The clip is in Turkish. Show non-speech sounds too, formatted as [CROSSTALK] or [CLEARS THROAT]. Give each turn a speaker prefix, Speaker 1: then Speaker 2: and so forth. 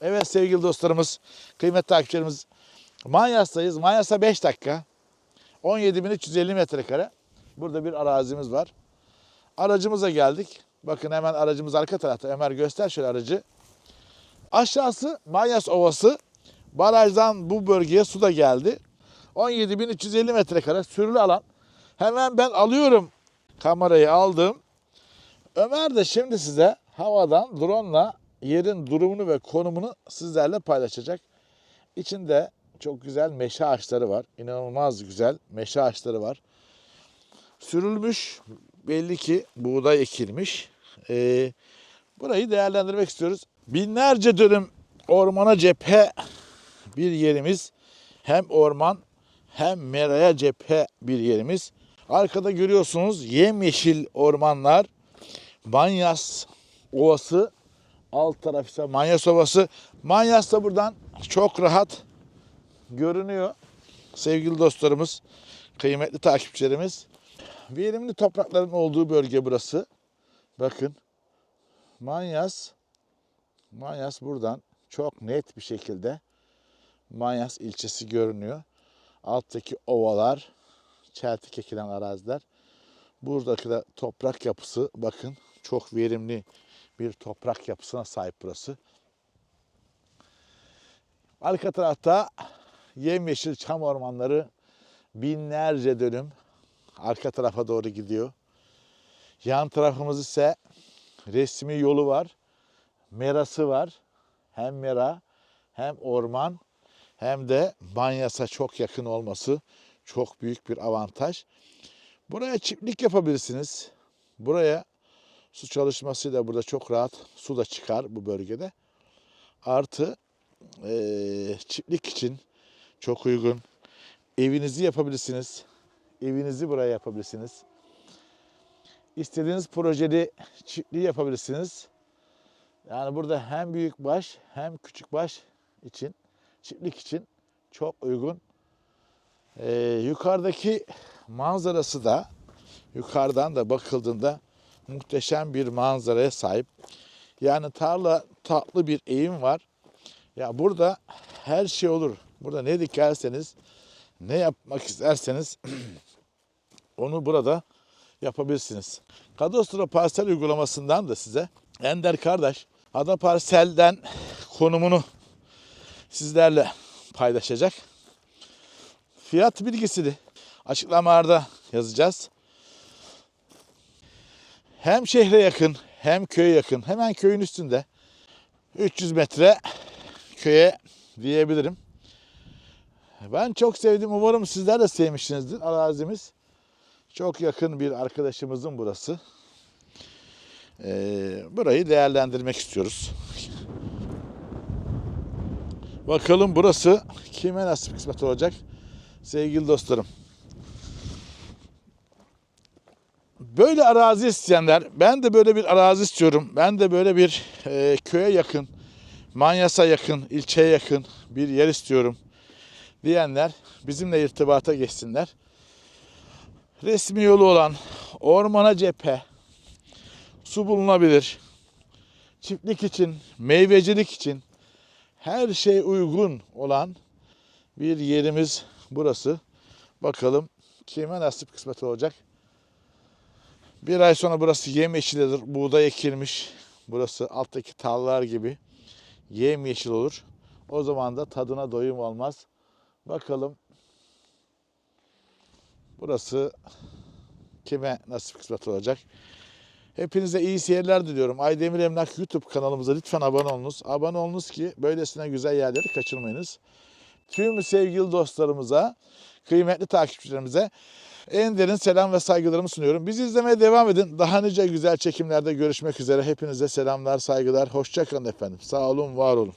Speaker 1: Evet sevgili dostlarımız, kıymetli takipçilerimiz. Manyas'tayız. Manyas'a 5 dakika. 17.350 metrekare. Burada bir arazimiz var. Aracımıza geldik. Bakın hemen aracımız arka tarafta. Ömer göster şöyle aracı. Aşağısı Manyas Ovası. Barajdan bu bölgeye su da geldi. 17.350 metrekare sürülü alan. Hemen ben alıyorum. Kamerayı aldım. Ömer de şimdi size havadan drone'la yerin durumunu ve konumunu sizlerle paylaşacak. İçinde çok güzel meşe ağaçları var. İnanılmaz güzel meşe ağaçları var. Sürülmüş belli ki buğday ekilmiş. Ee, burayı değerlendirmek istiyoruz. Binlerce dönüm ormana cephe bir yerimiz. Hem orman hem meraya cephe bir yerimiz. Arkada görüyorsunuz yemyeşil ormanlar. Manyas Ovası. Alt taraf ise Manyas Ovası. Manyas da buradan çok rahat görünüyor. Sevgili dostlarımız, kıymetli takipçilerimiz. Verimli toprakların olduğu bölge burası. Bakın. Manyas Manyas buradan çok net bir şekilde Manyas ilçesi görünüyor. Alttaki ovalar, çeltik ekilen araziler. Buradaki de toprak yapısı bakın çok verimli bir toprak yapısına sahip burası. Arka tarafta yemyeşil çam ormanları binlerce dönüm arka tarafa doğru gidiyor. Yan tarafımız ise resmi yolu var. Merası var. Hem mera hem orman hem de Banyas'a çok yakın olması çok büyük bir avantaj. Buraya çiftlik yapabilirsiniz. Buraya su çalışmasıyla burada çok rahat su da çıkar bu bölgede. Artı eee, çiftlik için çok uygun. Evinizi yapabilirsiniz. Evinizi buraya yapabilirsiniz. İstediğiniz projeli çiftliği yapabilirsiniz. Yani burada hem büyük baş hem küçük baş için, çiftlik için çok uygun. Ee, yukarıdaki manzarası da yukarıdan da bakıldığında muhteşem bir manzaraya sahip. Yani tarla tatlı bir eğim var. Ya burada her şey olur. Burada ne dikerseniz, ne yapmak isterseniz [CLEARS THROAT] onu burada yapabilirsiniz. Kadastro parsel uygulamasından da size Ender kardeş ada parselden konumunu sizlerle paylaşacak. Fiyat bilgisini açıklamalarda yazacağız. Hem şehre yakın hem köye yakın. Hemen köyün üstünde 300 metre köye diyebilirim. Ben çok sevdim. Umarım sizler de sevmişsinizdir. Arazimiz çok yakın bir arkadaşımızın burası. Ee, burayı değerlendirmek istiyoruz. Bakalım burası kime nasip kısmet olacak sevgili dostlarım. Böyle arazi isteyenler, ben de böyle bir arazi istiyorum. Ben de böyle bir e, köye yakın, Manyas'a yakın, ilçeye yakın bir yer istiyorum diyenler bizimle irtibata geçsinler. Resmi yolu olan ormana cephe, su bulunabilir. Çiftlik için, meyvecilik için her şey uygun olan bir yerimiz burası. Bakalım kime nasip kısmet olacak. Bir ay sonra burası yemyeşildir. Buğday ekilmiş. Burası alttaki tarlalar gibi yemyeşil olur. O zaman da tadına doyum olmaz. Bakalım burası kime nasip kısmet olacak. Hepinize iyi seyirler diliyorum. Aydemir Emlak YouTube kanalımıza lütfen abone olunuz. Abone olunuz ki böylesine güzel yerleri kaçırmayınız. Tüm sevgili dostlarımıza, kıymetli takipçilerimize en derin selam ve saygılarımı sunuyorum. Bizi izlemeye devam edin. Daha nice güzel çekimlerde görüşmek üzere. Hepinize selamlar, saygılar. Hoşçakalın efendim. Sağ olun, var olun.